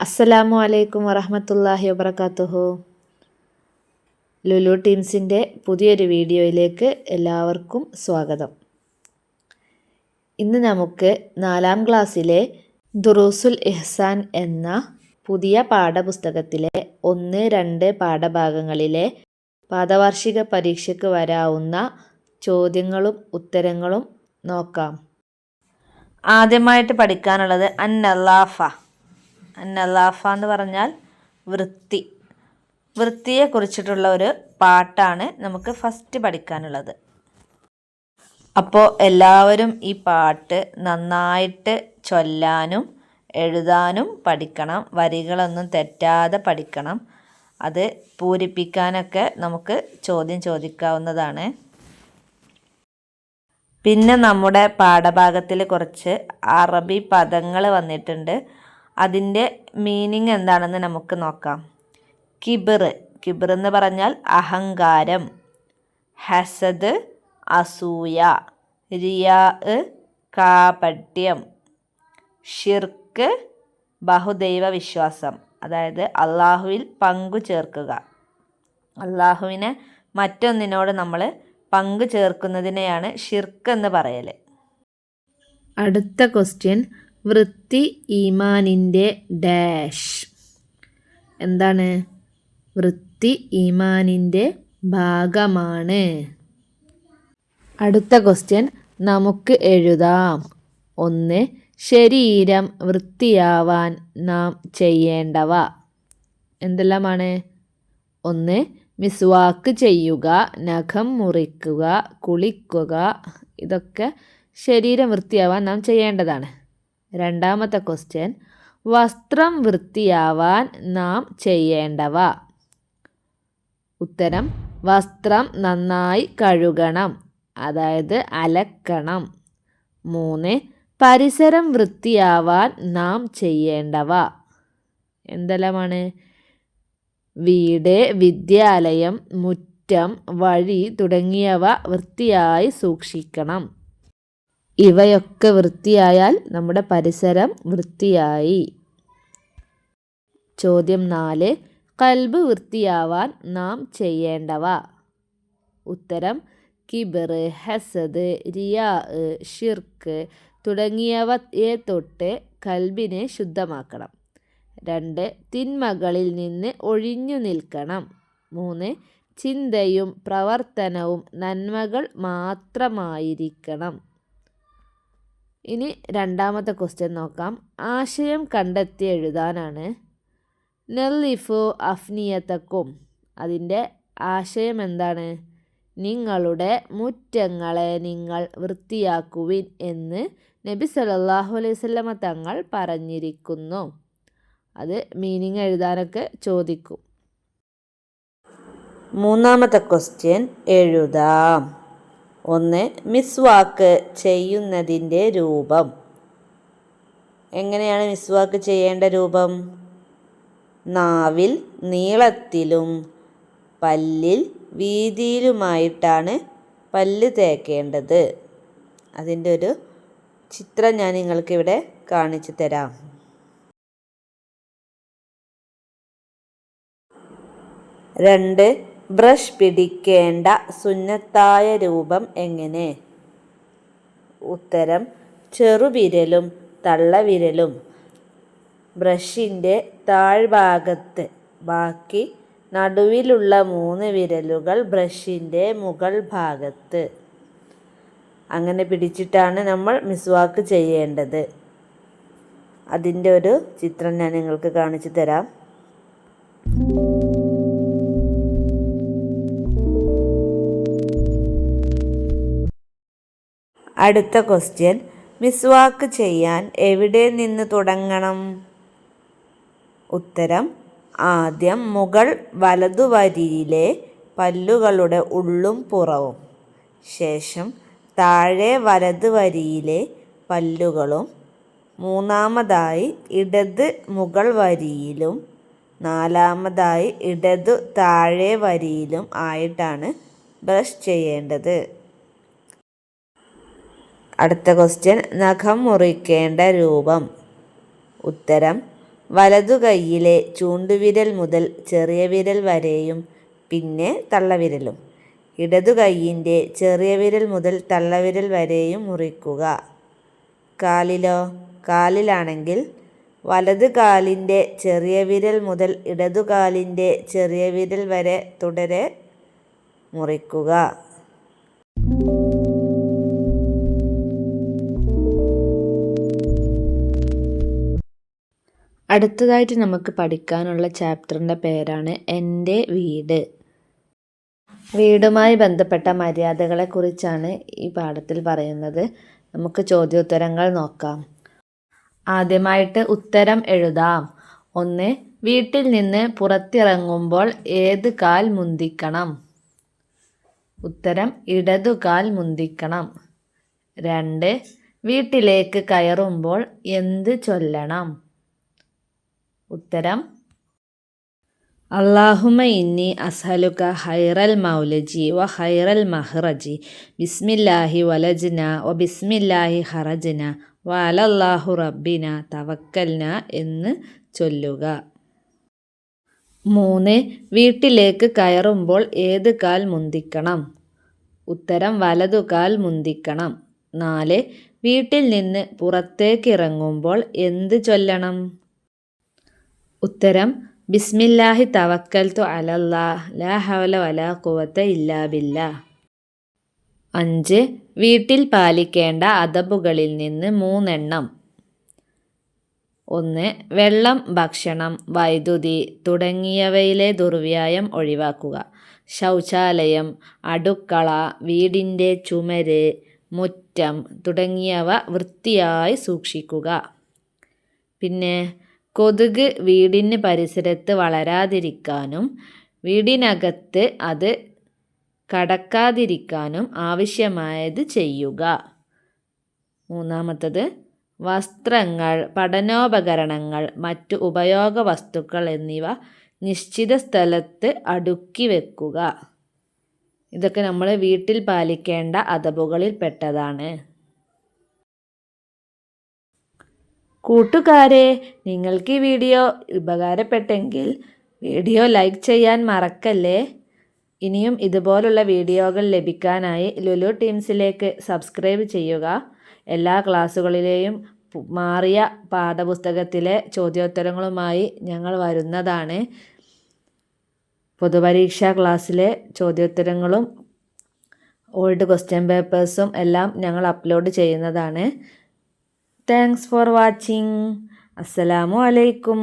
അസ്സലാമു അലൈക്കും വറഹമത്തല്ലാഹി വബർക്കാത്തുഹു ലുലു ടീംസിന്റെ പുതിയൊരു വീഡിയോയിലേക്ക് എല്ലാവർക്കും സ്വാഗതം. ഇന്ന് നമുക്ക് നാലാം ക്ലാസ്സിലെ ദുറൂസുൽ ഇഹ്സാൻ എന്ന പുതിയ പാഠപുസ്തകത്തിലെ ഒന്ന് രണ്ട് പാഠഭാഗങ്ങളിലെ പാദവാർഷിക പരീക്ഷയ്ക്ക് വരാവുന്ന ചോദ്യങ്ങളും ഉത്തരങ്ങളും നോക്കാം. ആദ്യമായിട്ട് പഠിക്കാനുള്ളത് അന്നല്ലാഫ അന്നല്ലാഫ എന്ന് പറഞ്ഞാൽ വൃത്തി. വൃത്തിയെ കുറിച്ചിട്ടുള്ള ഒരു പാട്ടാണ് നമുക്ക് ഫസ്റ്റ് പഠിക്കാനുള്ളത്. അപ്പോൾ എല്ലാവരും ഈ പാട്ട് നന്നായിട്ട് ചൊല്ലാനും എഴുതാനും പഠിക്കണം. വരികളൊന്നും തെറ്റാതെ പഠിക്കണം. അത് പൂരിപ്പിക്കാനൊക്കെ നമുക്ക് ചോദ്യം ചോദിക്കാവുന്നതാണ്. പിന്നെ നമ്മുടെ പാഠഭാഗത്തിൽ കുറച്ച് അറബി പദങ്ങൾ വന്നിട്ടുണ്ട്. അതിന്റെ മീനിങ് എന്താണെന്ന് നമുക്ക് നോക്കാം. കിബിർ കിബിർ എന്ന് പറഞ്ഞാൽ അഹങ്കാരം ഹസദ് അസൂയ റിയാ കാപട്യം ഷിർക്ക് ബഹുദൈവ വിശ്വാസം. അതായത് അള്ളാഹുവിൽ പങ്കു ചേർക്കുക. അള്ളാഹുവിനെ മറ്റൊന്നിനോട് നമ്മൾ പങ്കു ചേർക്കുന്നതിനെയാണ് ഷിർക്ക് എന്ന് പറയൽ അടുത്ത ക്വസ്റ്റ്യൻ വൃത്തി ഈമാനിന്റെ ഡാഷ്. എന്താണ്? വൃത്തി ഈമാനിന്റെ ഭാഗമാണ്. അടുത്ത ക്വസ്റ്റ്യൻ നമുക്ക് എഴുതാം. ഒന്ന് ശരീരം വൃത്തിയാവാൻ നാം ചെയ്യേണ്ടവ. എന്തെല്ലാമാണ്? ഒന്ന് മിസ്വാക്ക് ചെയ്യുക നഖം മുറിക്കുക കുളിക്കുക ഇതൊക്കെ ശരീരം വൃത്തിയാവാൻ നാം ചെയ്യേണ്ടതാണ്. രണ്ടാമത്തെ ക്വസ്റ്റ്യൻ വസ്ത്രം വൃത്തിയാവാൻ നാം ചെയ്യേണ്ടവ. ഉത്തരം വസ്ത്രം നന്നായി കഴുകണം അതായത് അലക്കണം. മൂന്ന് പരിസരം വൃത്തിയാവാൻ നാം ചെയ്യേണ്ടവ. എന്തെല്ലാമാണ്? വീട് വിദ്യാലയം മുറ്റം വഴി തുടങ്ങിയവ വൃത്തിയായി സൂക്ഷിക്കണം. ഇവയൊക്കെ വൃത്തിയായാൽ നമ്മുടെ പരിസരം വൃത്തിയായി. ചോദ്യം നാല്. കൽബ് വൃത്തിയാവാൻ നാം ചെയ്യേണ്ടവ. ഉത്തരം കിബർ ഹസദ് റിയാ ഷിർക്ക് തുടങ്ങിയവയെ തൊട്ട് കൽബിനെ ശുദ്ധമാക്കണം. രണ്ട് തിന്മകളിൽ നിന്ന് ഒഴിഞ്ഞു നിൽക്കണം. മൂന്ന് ചിന്തയും പ്രവർത്തനവും നന്മകൾ മാത്രമായിരിക്കണം. ഇനി രണ്ടാമത്തെ ക്വസ്റ്റ്യൻ നോക്കാം. ആശയം കണ്ടെത്തി എഴുതാനാണ്. നെല്ലിഫു അഫ്നിയത്തക്കും അതിന്റെ ആശയം എന്താണ്? നിങ്ങളുടെ മുറ്റങ്ങളെ നിങ്ങൾ വൃത്തിയാക്കുവിൻ എന്ന് നബി സല്ലല്ലാഹു അലൈഹി വസല്ലമ തങ്ങൾ പറഞ്ഞിരിക്കുന്നു. അത് മീനിങ് എഴുതാനൊക്കെ ചോദിക്കും. മൂന്നാമത്തെ ക്വസ്റ്റ്യൻ എഴുതാം. ഒന്ന് മിസ്വാക്ക് ചെയ്യുന്നതിന്റെ രൂപം. എങ്ങനെയാണ് മിസ്വാക്ക് ചെയ്യേണ്ട രൂപം? നാവിൽ നീളത്തിലും പല്ലിൽ വീതിയിലുമായിട്ടാണ് പല്ല് തേക്കേണ്ടത്. അതിന്റെ ഒരു ചിത്രം ഞാൻ നിങ്ങൾക്കിവിടെ കാണിച്ചു തരാം. രണ്ട് ബ്രഷ് പിടിക്കേണ്ട സുന്നത്തായ രൂപം എങ്ങനെ? ഉത്തരം ചെറുവിരലും തള്ളവിരലും. ബ്രഷിന്റെ താഴ്ഭാഗത്ത് ബാക്കി നടുവിലുള്ള മൂന്ന് വിരലുകൾ ബ്രഷിന്റെ മുകൾ ഭാഗത്ത്. അങ്ങനെ പിടിച്ചിട്ടാണ് നമ്മൾ മിസ്വാക്ക് ചെയ്യേണ്ടത്. അതിന്റെ ഒരു ചിത്രം ഞാൻ നിങ്ങൾക്ക് കാണിച്ചു തരാം. അടുത്ത ക്വസ്റ്റ്യൻ മിസ്വാക്ക് ചെയ്യാൻ എവിടെ നിന്ന് തുടങ്ങണം? ഉത്തരം ആദ്യം മുകൾ വലതുവരിയിലെ പല്ലുകളുടെ ഉള്ളും പുറവും. ശേഷം താഴെ വലത് വരിയിലെ പല്ലുകളും മൂന്നാമതായി ഇടത് മുകൾ വരിയിലും നാലാമതായി ഇടത് താഴെ വരിയിലും ആയിട്ടാണ് ബ്രഷ് ചെയ്യേണ്ടത്. അടുത്ത ക്വസ്റ്റ്യൻ നഖം മുറിക്കേണ്ട രൂപം. ഉത്തരം വലതു കൈയിലെ ചൂണ്ടുവിരൽ മുതൽ ചെറിയ വിരൽ വരെയും പിന്നെ തള്ളവിരലും. ഇടതു കൈയിന്റെ ചെറിയ വിരൽ മുതൽ തള്ളവിരൽ വരെയും മുറിക്കുക. കാലിലോ? കാലിലാണെങ്കിൽ വലത് കാലിന്റെ ചെറിയ വിരൽ മുതൽ ഇടതു കാലിന്റെ ചെറിയ വിരൽ വരെ തുടരെ മുറിക്കുക. അടുത്തതായിട്ട് നമുക്ക് പഠിക്കാനുള്ള ചാപ്റ്ററിന്റെ പേരാണ് എന്റെ വീട്. വീടുമായി ബന്ധപ്പെട്ട മര്യാദകളെക്കുറിച്ചാണ് ഈ പാഠത്തിൽ പറയുന്നത്. നമുക്ക് ചോദ്യോത്തരങ്ങൾ നോക്കാം. ആദ്യമായിട്ട് ഉത്തരം എഴുതാം. ഒന്ന് വീട്ടിൽ നിന്ന് പുറത്തിറങ്ങുമ്പോൾ ഏത് കാൽ മുന്തിക്കണം? ഉത്തരം ഇടതു കാൽ മുന്തിക്കണം. രണ്ട് വീട്ടിലേക്ക് കയറുമ്പോൾ എന്ത് ചൊല്ലണം? ഉത്തരം അള്ളാഹുമ ഇന്നി അസ്ഹലുക ഹൈറൽ മൗലജി വ ഹൈറൽ മഹ്റജി. ബിസ്മില്ലാഹി വലജ്ന വ ബിസ്മില്ലാഹി ഹറജ്ന വ അലല്ലാഹു റബ്ബിന തവക്കൽന എന്ന് ചൊല്ലുക. മൂന്ന് വീട്ടിലേക്ക് കയറുമ്പോൾ ഏത് കാൽ മുന്തിക്കണം? ഉത്തരം വലതുകാൽ മുന്തിക്കണം. നാല് വീട്ടിൽ നിന്ന് പുറത്തേക്കിറങ്ങുമ്പോൾ എന്ത് ചൊല്ലണം? ഉത്തരം ബിസ്മില്ലാഹി തവക്കൽത്തു അലല്ലാ ലാ ഹവല വലാ കുവത്ത ഇല്ലാ ബില്ലാ അഞ്ച് വീട്ടിൽ പാലിക്കേണ്ട അതബുകളിൽ നിന്ന് മൂന്നെണ്ണം. ഒന്ന് വെള്ളം ഭക്ഷണം വൈദ്യുതി തുടങ്ങിയവയിലെ ദുർവ്യായം ഒഴിവാക്കുക. ശൗചാലയം അടുക്കള വീടിന്റെ ചുമര് മുറ്റം തുടങ്ങിയവ വൃത്തിയായി സൂക്ഷിക്കുക. പിന്നെ കൊതുക് വീടിന് പരിസരത്ത് വളരാതിരിക്കാനും വീടിനകത്ത് അത് കടക്കാതിരിക്കാനും ആവശ്യമായത് ചെയ്യുക. മൂന്നാമത്തത് വസ്ത്രങ്ങൾ പഠനോപകരണങ്ങൾ മറ്റു ഉപയോഗ വസ്തുക്കൾ എന്നിവ നിശ്ചിത സ്ഥലത്ത് അടുക്കി വെക്കുക. ഇതൊക്കെ നമ്മൾ വീട്ടിൽ പാലിക്കേണ്ട അതബുകളിൽ പെട്ടതാണ് കൂട്ടുകാരെ നിങ്ങൾക്ക് ഈ വീഡിയോ ഉപകാരപ്പെട്ടെങ്കിൽ വീഡിയോ ലൈക്ക് ചെയ്യാൻ മറക്കല്ലേ? ഇനിയും ഇതുപോലുള്ള വീഡിയോകൾ ലഭിക്കാനായി ലുലു ടീംസിലേക്ക് സബ്സ്ക്രൈബ് ചെയ്യുക. എല്ലാ ക്ലാസ്സുകളിലെയും മാറിയ പാഠപുസ്തകത്തിലെ ചോദ്യോത്തരങ്ങളുമായി ഞങ്ങൾ വരുന്നതാണ്. പൊതുപരീക്ഷാ ക്ലാസ്സിലെ ചോദ്യോത്തരങ്ങളും ഓൾഡ് ക്വസ്റ്റ്യൻ പേപ്പേഴ്സും എല്ലാം ഞങ്ങൾ അപ്ലോഡ് ചെയ്യുന്നതാണ്. താങ്ക്സ് ഫോർ വാച്ചിങ് അസ്സലാമു അലൈക്കും